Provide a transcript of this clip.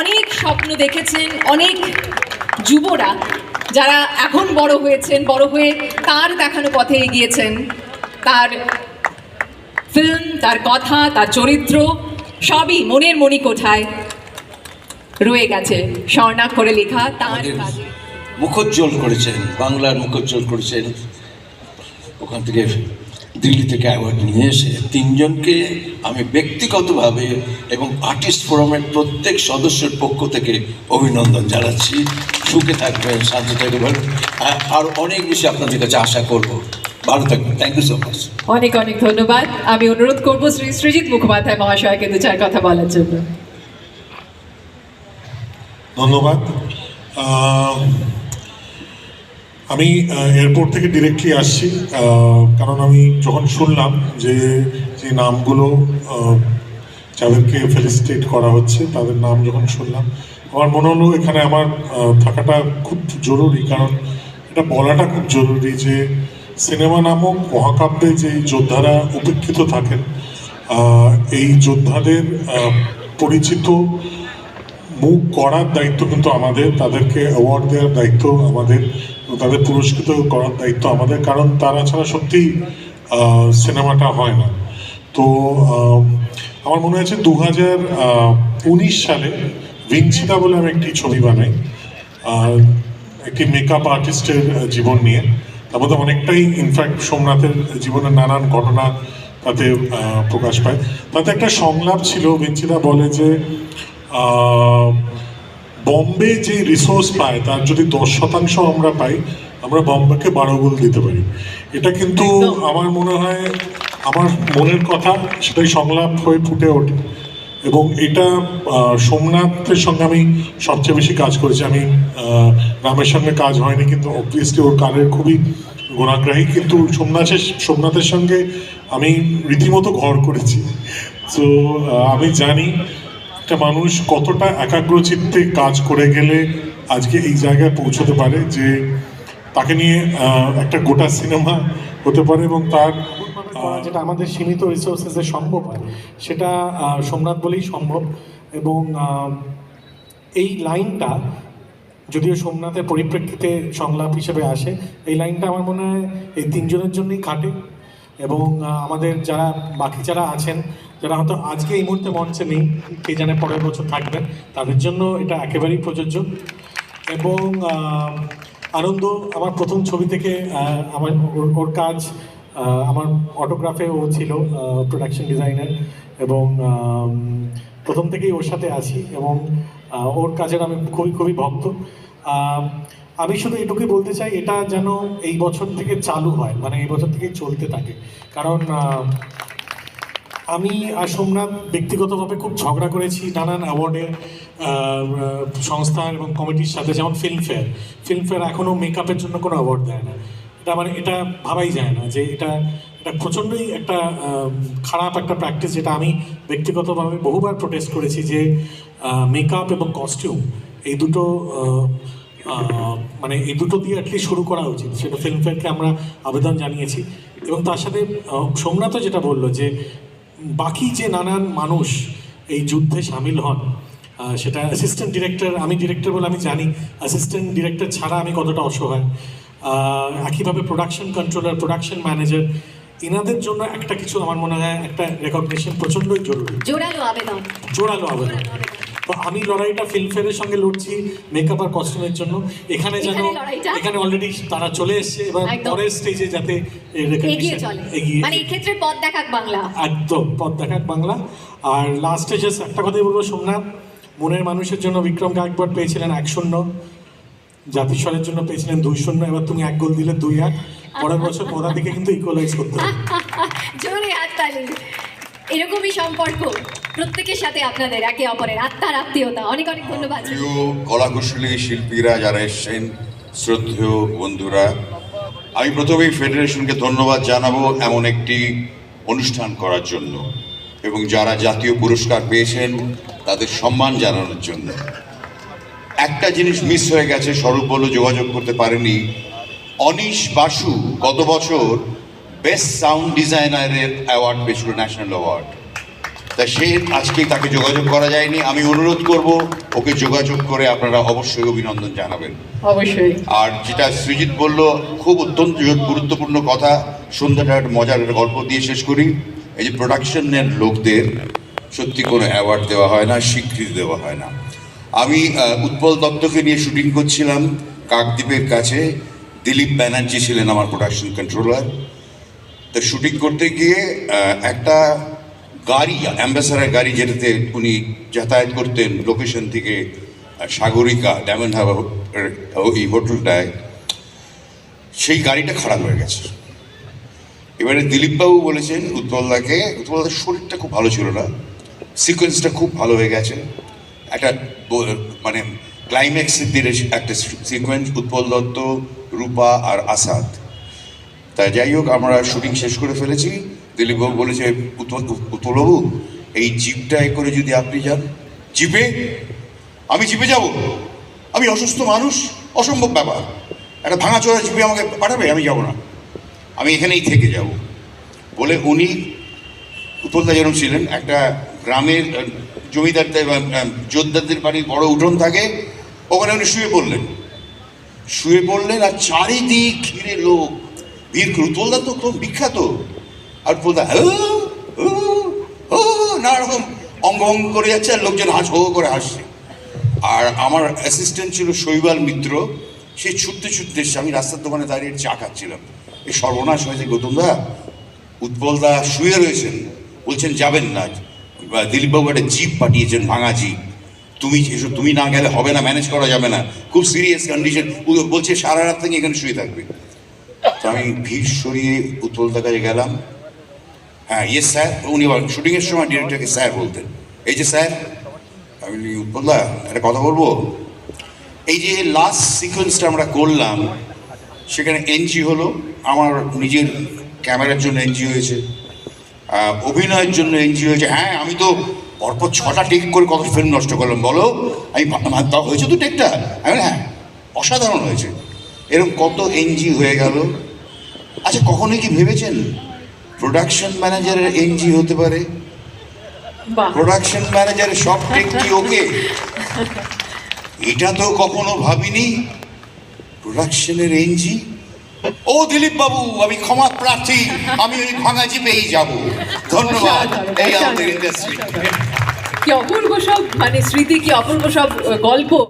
অনেক স্বপ্ন দেখেছেন অনেক যুবরা যারা এখন বড় হয়েছেন বড় হয়ে তার দেখানো পথে এগিয়েছেন। তার ফিল্ম তার কথা তার চরিত্র সবই মনের মণিকোঠায় রয়ে গেছে। স্বর্ণাক্ষরে লেখা তার মুখোজ্জ্বল করেছেন বাংলার মুখোজ্জ্বল করেছেন ওখান থেকে দিল্লি থেকে অ্যাওয়ার্ড নিয়ে এসে তিনজনকে আমি ব্যক্তিগতভাবে এবং আর্টিস্ট ফোরামের প্রত্যেক সদস্যের পক্ষ থেকে অভিনন্দন জানাচ্ছি। সুখে থাকবেন শান্ত থাকবেন। আর- অনেক বেশি আপনাদের কাছে আশা করব। ভালো থাকবেন। থ্যাংক ইউ সো মাচ অনেক অনেক ধন্যবাদ। আমি অনুরোধ করব শ্রী সৃজিত মুখোপাধ্যায় মহাশয়কে দু চার কথা বলার জন্য। ধন্যবাদ। আমি এয়ারপোর্ট থেকে ডিরেক্টলি আসছি কারণ আমি যখন শুনলাম যে যে নামগুলো যাদেরকে ফেলিসিটেট করা হচ্ছে, তাদের নাম যখন শুনলাম, আমার মনে হলো এখানে আমার থাকাটা খুব জরুরি, কারণ এটা বলাটা খুব জরুরি যে, সিনেমা নামক মহাকাব্যে যে যোদ্ধারা উপেক্ষিত থাকেন এই যোদ্ধাদের পরিচিত মুখ করার দায়িত্ব কিন্তু আমাদের তাদেরকে অ্যাওয়ার্ড দেওয়ার দায়িত্ব আমাদের তাদের পুরস্কৃত করার দায়িত্ব আমাদের কারণ তারা ছাড়া সত্যিই আহ, সিনেমাটা হয় না। তো আমার মনে হয়েছে দু হাজার উনিশ সালে ভিনচিতা বলে আমি একটি ছবি বানাই একটি মেকআপ আর্টিস্টের জীবন নিয়ে। তার মধ্যে অনেকটাই ইনফ্যাক্ট সোমনাথের জীবনের নানান ঘটনা তাতে প্রকাশ পায়। তাতে একটা সংলাপ ছিল বেঞ্চিদা বলে যে বম্বে যে রিসোর্স পায় তার যদি দশ শতাংশ আমরা পাই আমরা বম্বেকে বারো গোল দিতে পারি। এটা কিন্তু আমার মনে হয় আমার মনের কথা সেটাই সংলাপ হয়ে ফুটে ওঠে। এবং এটা সোমনাথের সঙ্গে আমি সবচেয়ে বেশি কাজ করেছি। আমি রামের সঙ্গে কাজ হয়নি কিন্তু অবভিয়াসলি ওর কালের খুবই গুণাগ্রাহী। কিন্তু সোমনাথের সোমনাথের সঙ্গে আমি রীতিমতো ঘর করেছি। তো আমি জানি একটা মানুষ কতটা একাগ্র চিত্তে কাজ করে গেলে আজকে এই জায়গায় পৌঁছতে পারে যে তাকে নিয়ে একটা গোটা সিনেমা হতে পারে এবং তার যেটা আমাদের সীমিত রিসোর্সেসে সম্ভব হয়, সেটা সোমনাথ বলেই সম্ভব এবং এই লাইনটা যদিও সোমনাথের পরিপ্রেক্ষিতে সংলাপ হিসেবে আসে, এই লাইনটা আমার মনে হয় এই তিনজনের জন্যই খাটে এবং আমাদের যারা, বাকি যারা আছেন যারা হয়তো আজকে এই মুহূর্তে মঞ্চে নেই, কে জানে পরের বছর থাকবেন তাদের জন্য এটা একেবারেই প্রযোজ্য। এবং আনন্দ, আমার প্রথম ছবি থেকে আমার ওর- কাজ আমার অটোগ্রাফে ও ছিল প্রোডাকশন ডিজাইনার এবং প্রথম থেকেই ওর সাথে আছি এবং ওর কাজের আমি খুবই খুবই ভক্ত। আমি শুধু এটুকুই বলতে চাই, এটা যেন এই বছর থেকে চালু হয় মানে এই বছর থেকে চলতে থাকে। কারণ আমি আর সোমনাথ ব্যক্তিগতভাবে খুব ঝগড়া করেছি নানান অ্যাওয়ার্ডে সংস্থা এবং কমিটির সাথে, যেমন ফিল্মফেয়ার ফিল্মফেয়ার এখনও মেকআপের জন্য কোনো অ্যাওয়ার্ড দেয় না। এটা মানে এটা ভাবাই যায় না যে এটা এটা প্রচণ্ডই একটা খারাপ একটা প্র্যাকটিস যেটা আমি ব্যক্তিগতভাবে বহুবার প্রোটেস্ট করেছি যে মেকআপ এবং কস্টিউম এই দুটো মানে এই দুটো দিয়ে অ্যাটলিস্ট শুরু করা উচিত। সেটা ফিল্মফেয়ারকে আমরা আবেদন জানিয়েছি। এবং তার সাথে সোমনাথও যেটা বলল যে বাকি যে নানান মানুষ এই যুদ্ধে সামিল হন সেটা অ্যাসিস্ট্যান্ট ডিরেক্টর আমি ডিরেক্টর বলে আমি জানি অ্যাসিস্ট্যান্ট ডিরেক্টর ছাড়া আমি কতটা অসহায়। একইভাবে প্রোডাকশন কন্ট্রোলার প্রোডাকশন ম্যানেজার এনাদের জন্য একটা কিছু আমার মনে হয় একটা রেকগনিশন প্রচণ্ডই জরুরি। জোরালো আবেদন। জোরালো আবেদন। তো আমি লড়াইটা ফিল্মফেয়ারের সঙ্গে লড়ছি মেকআপ আর কস্টিউমের জন্য। এখানে যেন এখানে অলরেডি তারা চলে এসছে এবার। পরের স্টেজে যাতে মানে এই ক্ষেত্রে পথ দেখাক বাংলা। একদম পথ দেখাক বাংলা। আর লাস্টে যে একটা কথাই বলব সোমনাথ মনের মানুষের জন্য বিক্রম একবার পেয়েছিলেন এক শূন্য। জাতিস্বরের জন্য পেয়েছিলেন দুই শূন্য এবার তুমি এক গোল দিলে দুই এক। পরের বছর পদা দিকে কিন্তু ইকুয়ালাইজ করতে হবে। জোরে হাততালি। এরকমই সম্পর্ক। প্রত্যেকের সাথে আপনাদের একে অপরের আত্মার আত্মীয়তা। অনেক অনেক ধন্যবাদ। প্রিয় কলাকুশলী শিল্পীরা যারা এসছেন, শ্রদ্ধেয় বন্ধুরা, আমি প্রথমেই ফেডারেশনকে ধন্যবাদ জানাব এমন একটি অনুষ্ঠান করার জন্য এবং যারা জাতীয় পুরস্কার পেয়েছেন, তাদের সম্মান জানানোর জন্য। একটা জিনিস মিস হয়ে গেছে, স্বরূপ বলে যোগাযোগ করতে পারেনি। অনিশ বাসু গত বছর বেস্ট সাউন্ড ডিজাইনারের অ্যাওয়ার্ড পেয়েছিল ন্যাশনাল অ্যাওয়ার্ড তা সে আজকে তাকে যোগাযোগ করা যায়নি। আমি অনুরোধ করব ওকে যোগাযোগ করে আপনারা অবশ্যই অভিনন্দন জানাবেন। অবশ্যই। আর যেটা সৃজিত বলল খুব অত্যন্ত গুরুত্বপূর্ণ কথা সন্ধ্যাটা একটা মজার গল্প দিয়ে শেষ করি। এই যে প্রোডাকশনের লোকদের সত্যি কোনো অ্যাওয়ার্ড দেওয়া হয় না স্বীকৃতি দেওয়া হয় না। আমি উৎপল দত্তকে নিয়ে শুটিং করছিলাম কাকদ্বীপের কাছে। দিলীপ ব্যানার্জি ছিলেন আমার প্রোডাকশন কন্ট্রোলার তো শুটিং করতে গিয়ে একটা গাড়ি, অ্যাম্বাসাডার গাড়ি যেটাতে উনি যাতায়াত করতেন লোকেশন থেকে সাগরিকা ডায়মন্ড হারবার ওই হোটেলটায়, সেই গাড়িটা খারাপ হয়ে গেছে। এবারে দিলীপবাবু বলেছেন, উৎপলদাকে, উৎপলদার শরীরটা খুব ভালো ছিল না সিকোয়েন্সটা খুব ভালো হয়ে গেছে। একটা মানে ক্লাইম্যাক্সের দিকে একটা সিকোয়েন্স উৎপল দত্ত, রূপা আর আসাদ। তা যাই হোক, আমরা শুটিং শেষ করে ফেলেছি। দিলীপবাবু বলেছে উৎপলবাবু এই জিপটায় করে যদি আপনি যান, জিপে? আমি জিপে যাব। আমি অসুস্থ মানুষ, অসম্ভব ব্যাপার। একটা ভাঙাচোরা জিপে আমাকে পাঠাবে, আমি যাব না। আমি এখানেই থেকে যাব। বলে উনি উৎপলদা যেরকম ছিলেন, একটা গ্রামের জমিদারদের জোরদারদের বাড়ির বড় উঠোন থাকে, ওখানে উনি শুয়ে পড়লেন। শুয়ে পড়লেন আর চারিদিক ঘিরে লোক। ভিড় উৎপলদা তো বিখ্যাত। আর উৎপলদা "ও, ও, ও", রকম অঙ্গ অঙ্গ করে যাচ্ছে আর লোকজন হাস হো করে হাসছে। আর আমার অ্যাসিস্ট্যান্ট ছিল শৈবাল মিত্র সে ছুটতে ছুটতে এসছে। আমি রাস্তার দোকানে দাঁড়িয়ে চা খাচ্ছিলাম। এই সর্বনাশ হয়েছে গৌতমদা উৎপলদা শুয়ে রয়েছেন। বলছেন যাবেন না। দিলীপবাবু একটা জিপ পাঠিয়েছেন ভাঙা জিপ। তুমি এসব তুমি না গেলে হবে না ম্যানেজ করা যাবে না। খুব সিরিয়াস কন্ডিশন বলছে সারা রাত থেকে এখানে শুয়ে থাকবে। তো আমি ভিড় সরিয়ে উৎপলদার কাছে গেলাম। হ্যাঁ ইয়ে স্যার, উনি শুটিংয়ের সময় ডিরেক্টরকে স্যার বলতেন। এই যে স্যার, আমি উৎপলদা একটা কথা বলব? এই যে লাস্ট সিকোয়েন্সটা আমরা করলাম, সেখানে এনজি হলো, আমার নিজের ক্যামেরার জন্য এনজি হয়েছে অভিনয়ের জন্য এনজি হয়েছে। হ্যাঁ আমি তো পরপর ছটা টেক করে কত ফিল্ম নষ্ট করলাম, বলো? আমি তা হয়েছে তো টেকটা আমি হ্যাঁ অসাধারণ হয়েছে। এরকম কত এনজি হয়ে গেল? আচ্ছা কখনোই কি ভেবেছেন? প্রোডাকশন ম্যানেজারের এনজি হতে পারে। প্রোডাকশন ম্যানেজারের সব টেক কি ওকে? এটা তো কখনো ভাবিনি। প্রোডাকশনের এনজি ও দিলীপ বাবু আমি ক্ষমা প্রার্থী। আমি ওই ভাঙা জিপেই যাব। ধন্যবাদ। এই আমাদের ইন্ডাস্ট্রি কি অপূর্ব সব মানে স্মৃতি কি অপূর্ব সব গল্প।